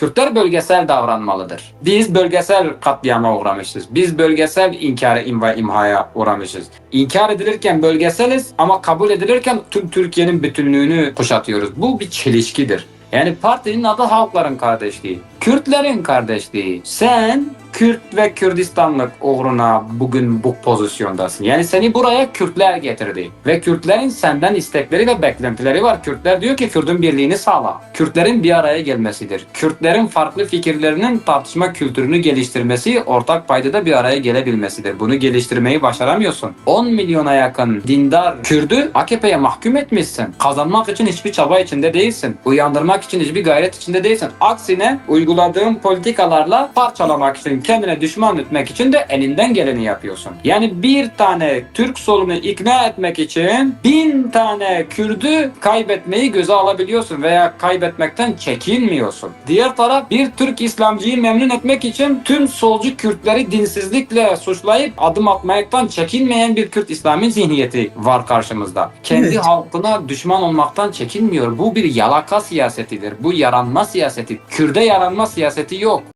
Kürtler bölgesel davranmalıdır. Biz bölgesel katliama uğramışız. Biz bölgesel inkara imva imhaya uğramışız. İnkar edilirken bölgeseliz ama kabul edilirken tüm Türkiye'nin bütünlüğünü kuşatıyoruz. Bu bir çelişkidir. Yani partinin adı halkların kardeşliği. Kürtlerin kardeşliği. Sen Kürt ve Kürdistanlık uğruna bugün bu pozisyondasın. Yani seni buraya Kürtler getirdi. Ve Kürtlerin senden istekleri ve beklentileri var. Kürtler diyor ki Kürt'ün birliğini sağla. Kürtlerin bir araya gelmesidir. Kürtlerin farklı fikirlerinin tartışma kültürünü geliştirmesi, ortak paydada bir araya gelebilmesidir. Bunu geliştirmeyi başaramıyorsun. 10 milyona yakın dindar Kürdü AKP'ye mahkum etmişsin. Kazanmak için hiçbir çaba içinde değilsin. Uyandırmak için hiçbir gayret içinde değilsin. Aksine uyguladığın politikalarla parçalamak için, kendine düşman etmek için de elinden geleni yapıyorsun. Yani bir tane Türk solunu ikna etmek için bin tane Kürdü kaybetmeyi göze alabiliyorsun veya kaybetmekten çekinmiyorsun. Diğer taraf bir Türk İslamcıyı memnun etmek için tüm solcu Kürtleri dinsizlikle suçlayıp adım atmaktan çekinmeyen bir Kürt İslami zihniyeti var karşımızda. Kendi Evet. halkına düşman olmaktan çekinmiyor. Bu bir yalaka siyasetidir. Bu yaranma siyaseti. Kürde yaranma siyaseti yok.